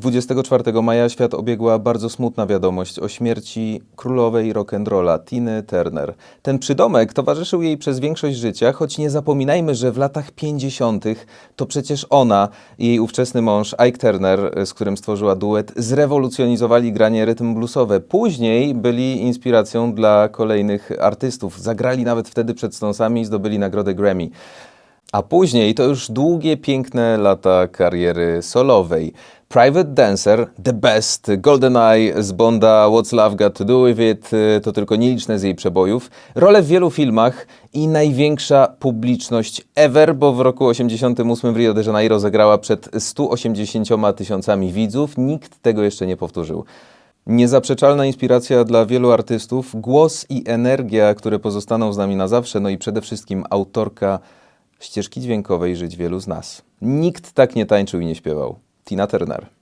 24 maja świat obiegła bardzo smutna wiadomość o śmierci królowej rock'n'rolla Tiny Turner. Ten przydomek towarzyszył jej przez większość życia, choć nie zapominajmy, że w latach 50. to przecież ona i jej ówczesny mąż Ike Turner, z którym stworzyła duet, zrewolucjonizowali granie rytm bluesowe. Później byli inspiracją dla kolejnych artystów. Zagrali nawet wtedy przed Stonesami i zdobyli nagrodę Grammy. A później to już długie, piękne lata kariery solowej. Private Dancer, The Best, GoldenEye z Bonda, What's Love Got to Do With It, y, to tylko nieliczne z jej przebojów. Role w wielu filmach i największa publiczność ever, bo w roku 88 w Rio de Janeiro zagrała przed 180 tysiącami widzów. Nikt tego jeszcze nie powtórzył. Niezaprzeczalna inspiracja dla wielu artystów, głos i energia, które pozostaną z nami na zawsze, no i przede wszystkim autorka ścieżki dźwiękowej żyć wielu z nas. Nikt tak nie tańczył i nie śpiewał. Tina Turner.